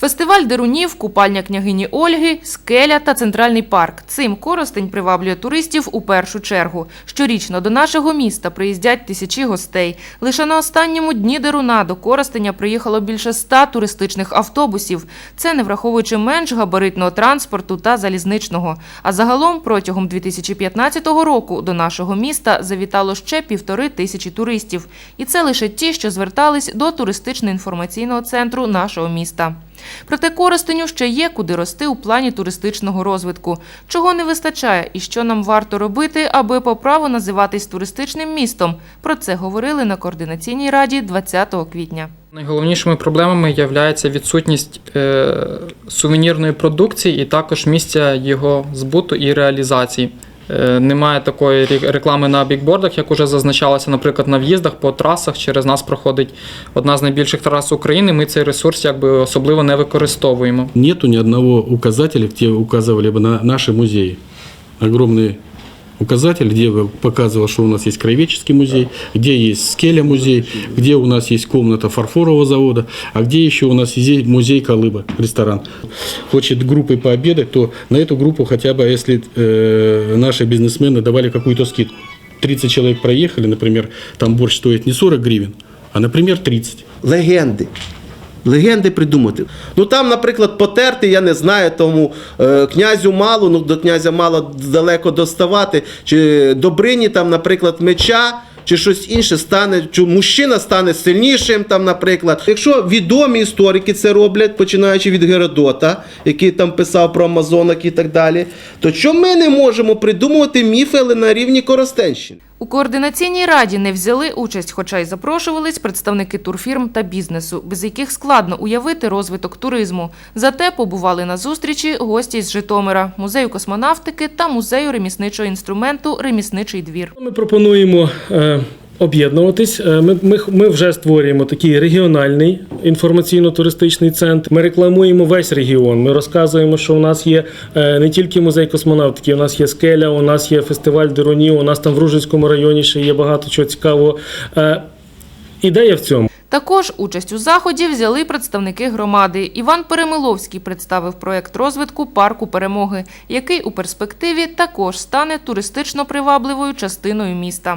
Фестиваль дерунів, купальня княгині Ольги, скеля та центральний парк. Цим Коростень приваблює туристів у першу чергу. Щорічно до нашого міста приїздять тисячі гостей. Лише на останньому дні деруна до Коростеня приїхало більше ста туристичних автобусів. Це не враховуючи менш габаритного транспорту та залізничного. А загалом протягом 2015 року до нашого міста завітало ще півтори тисячі туристів. І це лише ті, що звертались до туристично-інформаційного центру нашого міста. Проте Коростеню ще є куди рости у плані туристичного розвитку. Чого не вистачає і що нам варто робити, аби по праву називатись туристичним містом. Про це говорили на координаційній раді 20 квітня. Найголовнішими проблемами є відсутність е, сувенірної продукції і також місця його збуту і реалізації. Е, немає такої рі- реклами на бікбордах, як уже зазначалося, наприклад, на в'їздах по трасах. Через нас проходить одна з найбільших трас України. Ми цей ресурс якби особливо не використовуємо. Нету ни одного указателя, где указывали бы на наши музеи. Огромный указатель, где показывал, что у нас есть краеведческий музей, где есть скеля музей, где у нас есть комната фарфорового завода, а где еще у нас есть музей Колыба, ресторан. Хочет группой пообедать, то на эту группу хотя бы, если э, наши бизнесмены давали какую-то скидку. 30 человек проехали, например, там борщ стоит не 40 гривен, а, например, 30. легенди. Легенди придумати. Ну там, наприклад, потерти, я не знаю, тому е, князю мало, ну до князя мало далеко доставати, чи Добрині там, наприклад, меча. Чи щось інше стане, чи мужчина стане сильнішим, там, наприклад. Якщо відомі історики це роблять, починаючи від Геродота, який там писав про Амазонок і так далі, то чому ми не можемо придумувати міфи, але на рівні Коростенщини? У координаційній раді не взяли участь, хоча й запрошувались представники турфірм та бізнесу, без яких складно уявити розвиток туризму. Зате побували на зустрічі гості з Житомира, музею космонавтики та музею ремісничого інструменту Ремісничий двір. Ми пропонуємо е, об'єднуватись. Е, Ми, ми, ми вже створюємо такий регіональний інформаційно-туристичний центр. Ми рекламуємо весь регіон. Ми розказуємо, що у нас є е, не тільки музей космонавтики, у нас є скеля, у нас є фестиваль Деронів, у нас там в Ружинському районі ще є багато чого цікавого. Е, Ідея в цьому. Також участь у заході взяли представники громади. Іван Перемиловський представив проект розвитку парку перемоги, який у перспективі також стане туристично привабливою частиною міста.